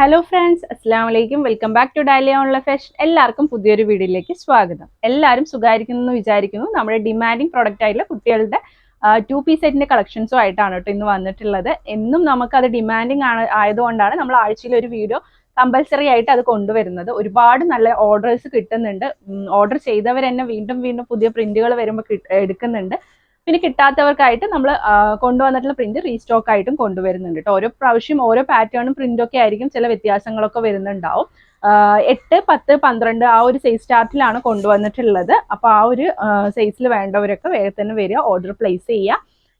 Hello friends അസ്സാം വലൈക്കും welcome back to Dalia online fashion എല്ലാവർക്കും പുതിയൊരു വീഡിയോയിലേക്ക് സ്വാഗതം. എല്ലാവരും സുഖമായിരിക്കുന്നു എന്ന് വിചാരിക്കുന്നു. നമ്മുടെ ഡിമാൻഡിങ് പ്രോഡക്റ്റ് ആയിട്ടുള്ള കുട്ടികളുടെ ടു പീസ് സെറ്റിന്റെ കളക്ഷൻസും ആയിട്ടാണ് കേട്ടോ ഇന്ന് വന്നിട്ടുള്ളത്. എന്നും നമുക്കത് ഡിമാൻഡിങ് ആണ് ആയതുകൊണ്ടാണ് നമ്മൾ ആഴ്ചയിൽ ഒരു വീഡിയോ കമ്പൽസറി ആയിട്ട് അത് കൊണ്ടുവരുന്നത്. ഒരുപാട് നല്ല ഓർഡേഴ്സ് കിട്ടുന്നുണ്ട്. ഓർഡർ ചെയ്തവർ തന്നെ വീണ്ടും വീണ്ടും പുതിയ പ്രിന്റുകൾ വരുമ്പോൾ എടുക്കുന്നുണ്ട്. പിന്നെ കിട്ടാത്തവർക്കായിട്ട് നമ്മൾ കൊണ്ടുവന്നിട്ടുള്ള പ്രിന്റ് റീസ്റ്റോക്ക് ആയിട്ടും കൊണ്ടുവരുന്നുണ്ട് കേട്ടോ ഓരോ പ്രാവശ്യം ഓരോ പാറ്റേണും പ്രിന്റും ഒക്കെ ആയിരിക്കും ചില വ്യത്യാസങ്ങളൊക്കെ വരുന്നുണ്ടാവും. എട്ട് പത്ത് പന്ത്രണ്ട് ആ ഒരു സൈസ് ചാർട്ടിലാണ് കൊണ്ടുവന്നിട്ടുള്ളത്. അപ്പോൾ ആ ഒരു സൈസിൽ വേണ്ടവരൊക്കെ വേഗം തന്നെ വരിക ഓർഡർ പ്ലേസ് ചെയ്യുക.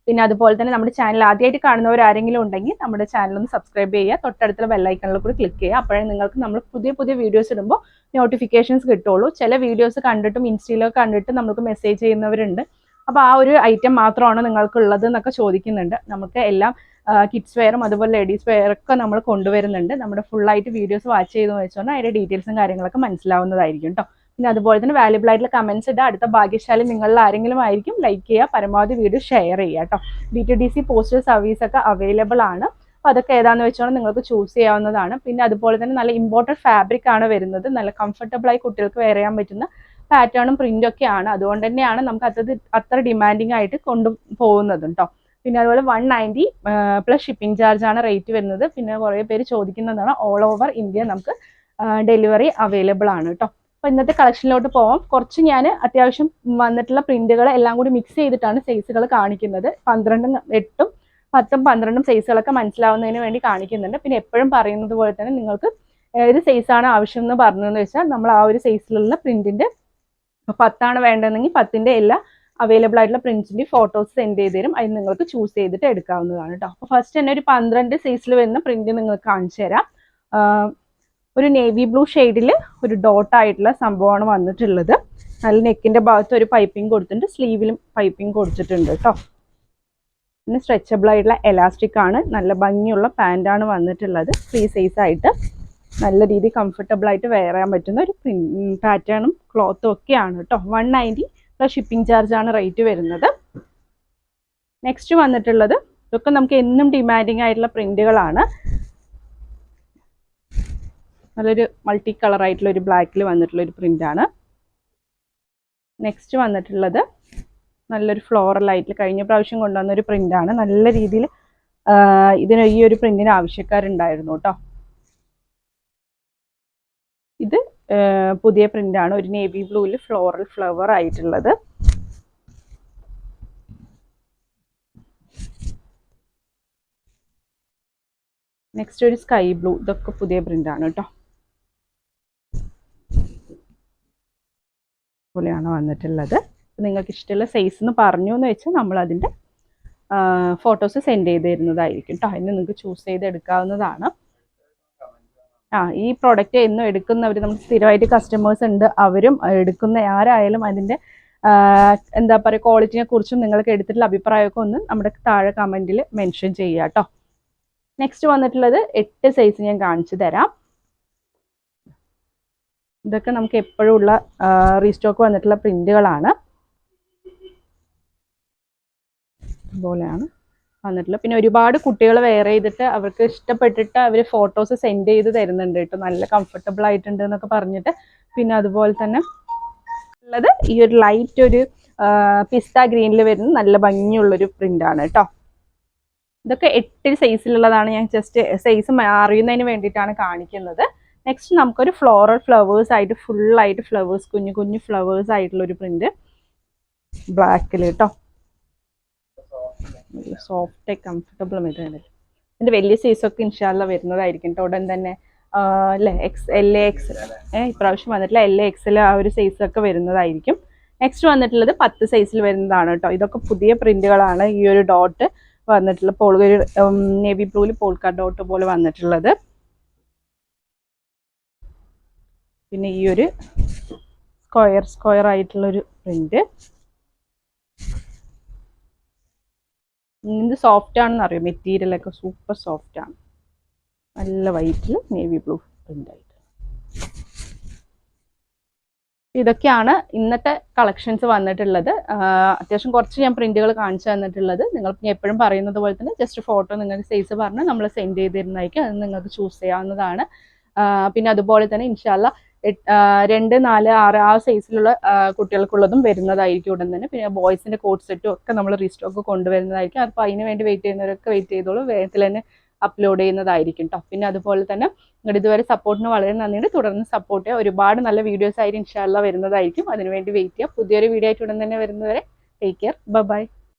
പിന്നെ അതുപോലെ തന്നെ നമ്മുടെ ചാനൽ ആദ്യമായിട്ട് കാണുന്നവർ ആരെങ്കിലും ഉണ്ടെങ്കിൽ നമ്മുടെ ചാനൽ ഒന്ന് സബ്സ്ക്രൈബ് ചെയ്യുക. തൊട്ടടുത്തുള്ള ബെല്ലൈക്കണിൽ കൂടി ക്ലിക്ക് ചെയ്യുക. അപ്പോഴേ നിങ്ങൾക്ക് നമ്മൾ പുതിയ പുതിയ വീഡിയോസ് ഇടുമ്പോൾ നോട്ടിഫിക്കേഷൻസ് കിട്ടുള്ളൂ ചില വീഡിയോസ് കണ്ടിട്ടും ഇൻസ്റ്റയിലൊക്കെ കണ്ടിട്ട് നമുക്ക് മെസ്സേജ് ചെയ്യുന്നവരുണ്ട്. അപ്പോൾ ആ ഒരു ഐറ്റം മാത്രമാണ് നിങ്ങൾക്കുള്ളത് എന്നൊക്കെ ചോദിക്കുന്നുണ്ട്. നമുക്ക് എല്ലാം കിഡ്സ് വെയറും അതുപോലെ ലേഡീസ് വെയറൊക്കെ നമ്മൾ കൊണ്ടുവരുന്നുണ്ട്. നമ്മുടെ ഫുള്ളായിട്ട് വീഡിയോസ് വാച്ച് ചെയ്ത് വെച്ചോണ്ട് അതിന്റെ ഡീറ്റെയിൽസും കാര്യങ്ങളൊക്കെ മനസ്സിലാവുന്നതായിരിക്കും കേട്ടോ പിന്നെ അതുപോലെ തന്നെ വാല്യബിൾ ആയിട്ടുള്ള കമൻസ് ഇടുക അടുത്ത ഭാഗ്യശാലി നിങ്ങളിൽ ആരെങ്കിലും ആയിരിക്കും. ലൈക്ക് ചെയ്യുക പരമാവധി വീഡിയോ ഷെയർ ചെയ്യുക കേട്ടോ D T D C postal service ഒക്കെ അവൈലബിൾ ആണ്. അപ്പോൾ അതൊക്കെ ഏതാണെന്ന് വെച്ചാൽ നിങ്ങൾക്ക് ചൂസ് ചെയ്യാവുന്നതാണ്. പിന്നെ അതുപോലെ തന്നെ നല്ല ഇമ്പോർട്ടന്റ് ഫാബ്രിക് ആണ് വരുന്നത്. നല്ല കംഫർട്ടബിൾ ആയി കുട്ടികൾക്ക് വെയർ ചെയ്യാൻ പറ്റുന്ന പാറ്റേണും പ്രിന്റും ആണ്. അതുകൊണ്ട് തന്നെയാണ് നമുക്ക് അത്ര അത്ര ഡിമാൻഡിങ് ആയിട്ട് കൊണ്ടു പോകുന്നത് കേട്ടോ പിന്നെ അതുപോലെ one ninety plus shipping charge ആണ് റേറ്റ് വരുന്നത്. പിന്നെ കുറേ പേര് ചോദിക്കുന്നതാണ് ഓൾ ഓവർ ഇന്ത്യ നമുക്ക് ഡെലിവറി അവൈലബിൾ ആണ് കേട്ടോ അപ്പോൾ ഇന്നത്തെ കളക്ഷനിലോട്ട് പോവാം. കുറച്ച് ഞാൻ അത്യാവശ്യം വന്നിട്ടുള്ള പ്രിന്റുകൾ എല്ലാം കൂടി മിക്സ് ചെയ്തിട്ടാണ് സൈസുകൾ കാണിക്കുന്നത്. പന്ത്രണ്ടും എട്ടും പത്തും പന്ത്രണ്ടും സൈസുകളൊക്കെ മനസ്സിലാവുന്നതിന് വേണ്ടി കാണിക്കുന്നുണ്ട്. പിന്നെ എപ്പോഴും പറയുന്നത് പോലെ തന്നെ നിങ്ങൾക്ക് ഏത് സൈസാണ് ആവശ്യം എന്ന് പറഞ്ഞതെന്ന് വെച്ചാൽ നമ്മൾ ആ ഒരു സൈസിലുള്ള പ്രിന്റിന്റെ പത്താണ് വേണ്ടതെങ്കിൽ പത്തിന്റെ എല്ലാ അവൈലബിൾ ആയിട്ടുള്ള പ്രിന്റിന്റെ ഫോട്ടോസ് സെൻഡ് ചെയ്ത് തരും അതിന് നിങ്ങൾക്ക് ചൂസ് ചെയ്തിട്ട് എടുക്കാവുന്നതാണ് കേട്ടോ അപ്പോൾ ഫസ്റ്റ് തന്നെ ഒരു പന്ത്രണ്ട് സൈസിൽ വരുന്ന പ്രിന്റ് നിങ്ങൾക്ക് കാണിച്ചു തരാം. ഒരു നേവി ബ്ലൂ ഷെയ്ഡിൽ ഒരു ഡോട്ട് ആയിട്ടുള്ള സംഭവമാണ് വന്നിട്ടുള്ളത്. നല്ല നെക്കിന്റെ ഭാഗത്ത് ഒരു പൈപ്പിംഗ് കൊടുത്തിട്ടുണ്ട്. സ്ലീവിലും പൈപ്പിംഗ് കൊടുത്തിട്ടുണ്ട് കേട്ടോ പിന്നെ സ്ട്രെച്ചബിൾ ആയിട്ടുള്ള എലാസ്റ്റിക് ആണ്. നല്ല ഭംഗിയുള്ള പാന്റാണ് വന്നിട്ടുള്ളത്. ഫ്രീ സൈസ് ആയിട്ട്. നല്ല രീതിയിൽ കംഫർട്ടബിൾ ആയിട്ട് വെയർ ചെയ്യാൻ പറ്റുന്ന ഒരു പാറ്റേണും ക്ലോത്തും ഒക്കെയാണ് കേട്ടോ one ninety plus shipping charge ആണ് റേറ്റ് വരുന്നത്. നെക്സ്റ്റ് വന്നിട്ടുള്ളത് ഇതൊക്കെ നമുക്ക് എന്നും ഡിമാൻഡിങ് ആയിട്ടുള്ള പ്രിന്റുകളാണ് നല്ലൊരു മൾട്ടി കളർ ആയിട്ടുള്ള ഒരു ബ്ലാക്കിൽ വന്നിട്ടുള്ള ഒരു പ്രിന്റ് ആണ്. നെക്സ്റ്റ് വന്നിട്ടുള്ളത് നല്ലൊരു ഫ്ലോറൽ ആയിട്ട് കഴിഞ്ഞ പ്രാവശ്യം കൊണ്ടുവന്ന ഒരു പ്രിന്റ് ആണ്. നല്ല രീതിയിൽ ഇതിന് ഈ ഒരു പ്രിന്റിന് ആവശ്യക്കാരുണ്ടായിരുന്നു കേട്ടോ ഇത് പുതിയ പ്രിന്റാണ്. ഒരു നേവി ബ്ലൂവിൽ ഫ്ലോറൽ ഫ്ലവർ ആയിട്ടുള്ളത്. നെക്സ്റ്റ് ഒരു സ്കൈ ബ്ലൂ. ഇതൊക്കെ പുതിയ പ്രിന്റാണ് കേട്ടോ. പോലെയാണ് വന്നിട്ടുള്ളത്. നിങ്ങൾക്ക് ഇഷ്ടമുള്ള സൈസ് എന്ന് പറഞ്ഞു എന്ന് വെച്ചാൽ നമ്മൾ അതിന്റെ ഫോട്ടോസ് സെൻഡ് ചെയ്ത് തരുന്നതായിരിക്കും കേട്ടോ. അതിന് നിങ്ങൾക്ക് ചൂസ് ചെയ്ത് എടുക്കാവുന്നതാണ് ആ ഈ പ്രോഡക്റ്റ് എന്നും എടുക്കുന്നവർ നമുക്ക് സ്ഥിരമായിട്ട് കസ്റ്റമേഴ്സ് ഉണ്ട് അവരും എടുക്കുന്ന ആരായാലും അതിന്റെ എന്താ പറയുക ക്വാളിറ്റിനെ കുറിച്ചും നിങ്ങൾക്ക് എടുത്തിട്ടുള്ള അഭിപ്രായമൊക്കെ ഒന്ന് നമ്മുടെ താഴെ കമന്റിൽ മെൻഷൻ ചെയ്യുക കേട്ടോ നെക്സ്റ്റ് വന്നിട്ടുള്ളത് എട്ട് സൈസ് ഞാൻ കാണിച്ചു തരാം. ഇതൊക്കെ നമുക്ക് എപ്പോഴും ഉള്ള റീസ്റ്റോക്ക് വന്നിട്ടുള്ള പ്രിന്റുകളാണ് ഇതുപോലെയാണ്. വന്നിട്ടുള്ളത് പിന്നെ ഒരുപാട് കുട്ടികൾ വെയർ ചെയ്തിട്ട് അവർക്ക് ഇഷ്ടപ്പെട്ടിട്ട് അവർ ഫോട്ടോസ് സെൻഡ് ചെയ്ത് തരുന്നുണ്ട് കേട്ടോ. നല്ല കംഫർട്ടബിൾ ആയിട്ടുണ്ട് എന്നൊക്കെ പറഞ്ഞിട്ട്. പിന്നെ അതുപോലെ തന്നെ ഉള്ളത് ഈ ഒരു ലൈറ്റ് ഒരു പിസ്ത ഗ്രീനിൽ വരുന്ന നല്ല ഭംഗിയുള്ളൊരു പ്രിന്റാണ് കേട്ടോ. ഇതൊക്കെ എട്ട് സൈസിലുള്ളതാണ് ഞാൻ ജസ്റ്റ് സൈസ് അറിയുന്നതിന് വേണ്ടിയിട്ടാണ് കാണിക്കുന്നത്. നെക്സ്റ്റ് നമുക്കൊരു ഫ്ലോറൽ ഫ്ലവേഴ്സ് ആയിട്ട് ഫുള്ളായിട്ട് ഫ്ലവേഴ്സ് കുഞ്ഞു കുഞ്ഞു ഫ്ലവേഴ്സ് ആയിട്ടുള്ളൊരു പ്രിന്റ് ബ്ലാക്കിൽ കേട്ടോ. സോഫ്റ്റ് കംഫർട്ടബിൾ മെറ്റീരിയൽ എന്റെ വലിയ സൈസൊക്കെ ഇൻഷാല്ല വരുന്നതായിരിക്കും. ഉടൻ തന്നെ എക്സ് എൽ എ എക്സ് ഇപ്രാവശ്യം വന്നിട്ടുള്ള എൽ എ എക്സിൽ ആ ഒരു സൈസ് ഒക്കെ വരുന്നതായിരിക്കും. നെക്സ്റ്റ് വന്നിട്ടുള്ളത് പത്ത് സൈസിൽ വരുന്നതാണ് കേട്ടോ ഇതൊക്കെ പുതിയ പ്രിന്റുകളാണ് ഈ ഒരു ഡോട്ട് വന്നിട്ടുള്ള. പോൾ ഒരു നേവി ബ്ലൂവിൽ പോൾക്ക ഡോട്ട് പോലെ വന്നിട്ടുള്ളത്. പിന്നെ ഈ ഒരു സ്ക്വയർ സ്ക്വയർ ആയിട്ടുള്ളൊരു പ്രിന്റ് ഇത് സോഫ്റ്റ് ആണെന്ന് അറിയാം? മെറ്റീരിയൽ ഒക്കെ സൂപ്പർ സോഫ്റ്റ് ആണ് നല്ല വൈറ്റിൽ നേവി ബ്ലൂ പ്രിന്റ് ആയിട്ട് ഇതൊക്കെയാണ് ഇന്നത്തെ കളക്ഷൻസ് വന്നിട്ടുള്ളത്. അത്യാവശ്യം കുറച്ച് ഞാൻ പ്രിന്റുകൾ കാണിച്ചു തന്നിട്ടുള്ളത്. നിങ്ങൾ എപ്പോഴും പറയുന്നത് പോലെ തന്നെ ജസ്റ്റ് ഫോട്ടോ നിങ്ങൾക്ക് സൈസ് പറഞ്ഞ് നമ്മൾ സെൻഡ് ചെയ്ത് തരുന്നതായിരിക്കും അത് നിങ്ങൾക്ക് ചൂസ് ചെയ്യാവുന്നതാണ്. പിന്നെ അതുപോലെ തന്നെ ഇൻഷാല്ല രണ്ട് നാല് ആറ് ആ സൈസിലുള്ള കുട്ടികൾക്കുള്ളതും വരുന്നതായിരിക്കും ഉടൻ തന്നെ. പിന്നെ ബോയ്സിന്റെ കോട്ട് സെറ്റും ഒക്കെ നമ്മൾ റീസ്റ്റോക്ക് കൊണ്ടുവരുന്നതായിരിക്കും. അപ്പോൾ അതിന് വേണ്ടി വെയിറ്റ് ചെയ്യുന്നവരൊക്കെ വെയിറ്റ് ചെയ്തോളൂ. വേഗത്തിൽ തന്നെ അപ്ലോഡ് ചെയ്യുന്നതായിരിക്കും കേട്ടോ പിന്നെ അതുപോലെ തന്നെ നിങ്ങളുടെ ഇതുവരെ സപ്പോർട്ടിന് വളരെ നന്ദിയുണ്ട്. തുടർന്ന് സപ്പോർട്ട് ഒരുപാട് നല്ല വീഡിയോസ് ആയിട്ട് ഇൻഷാല്ല വരുന്നതായിരിക്കും. അതിനുവേണ്ടി വെയിറ്റ് ചെയ്യുക പുതിയൊരു വീഡിയോ ആയിട്ട് ഉടൻ തന്നെ വരുന്നവരെ ടേക്ക് കെയർ ബൈ